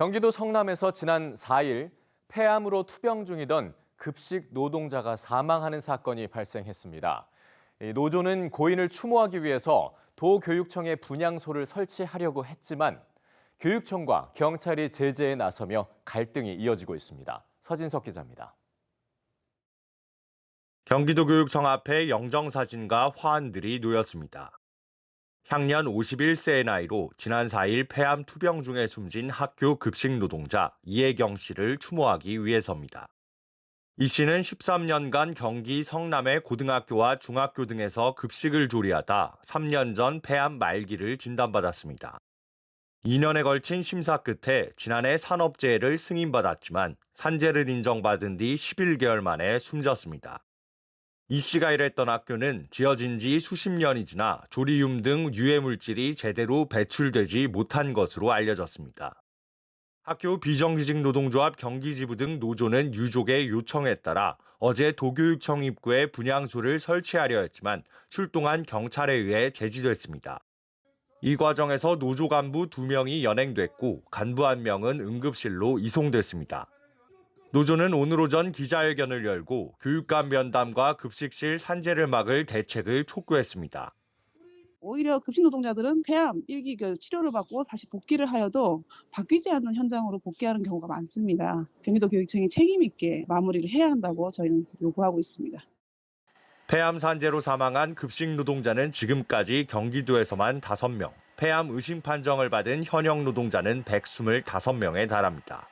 경기도 성남에서 지난 4일 폐암으로 투병 중이던 급식 노동자가 사망하는 사건이 발생했습니다. 이 노조는 고인을 추모하기 위해서 도교육청에 분향소를 설치하려고 했지만 교육청과 경찰이 제재에 나서며 갈등이 이어지고 있습니다. 서진석 기자입니다. 경기도 교육청 앞에 영정사진과 화환들이 놓였습니다. 향년 51세의 나이로 지난 4일 폐암 투병 중에 숨진 학교 급식 노동자 이혜경 씨를 추모하기 위해서입니다. 이 씨는 13년간 경기 성남의 고등학교와 중학교 등에서 급식을 조리하다 3년 전 폐암 말기를 진단받았습니다. 2년에 걸친 심사 끝에 지난해 산업재해를 승인받았지만 산재를 인정받은 뒤 11개월 만에 숨졌습니다. 이 씨가 일했던 학교는 지어진 지 수십 년이 지나 조리움 등 유해 물질이 제대로 배출되지 못한 것으로 알려졌습니다. 학교 비정규직 노동조합 경기지부 등 노조는 유족의 요청에 따라 어제 도교육청 입구에 분향소를 설치하려 했지만 출동한 경찰에 의해 제지됐습니다. 이 과정에서 노조 간부 2명이 연행됐고 간부 1명은 응급실로 이송됐습니다. 노조는 오늘 오전 기자회견을 열고 교육감 면담과 급식실 산재를 막을 대책을 촉구했습니다. 오히려 급식 노동자들은 폐암 일기 그 치료를 받고 다시 복귀를 하여도 바뀌지 않는 현장으로 복귀하는 경우가 많습니다. 경기도 교육청이 책임 있게 마무리를 해야 한다고 저희는 요구하고 있습니다. 폐암 산재로 사망한 급식 노동자는 지금까지 경기도에서만 5명, 폐암 의심 판정을 받은 현역 노동자는 125명에 달합니다.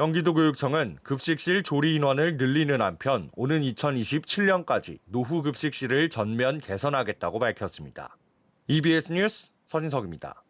경기도 교육청은 급식실 조리 인원을 늘리는 한편 오는 2027년까지 노후 급식실을 전면 개선하겠다고 밝혔습니다. EBS 뉴스 서진석입니다.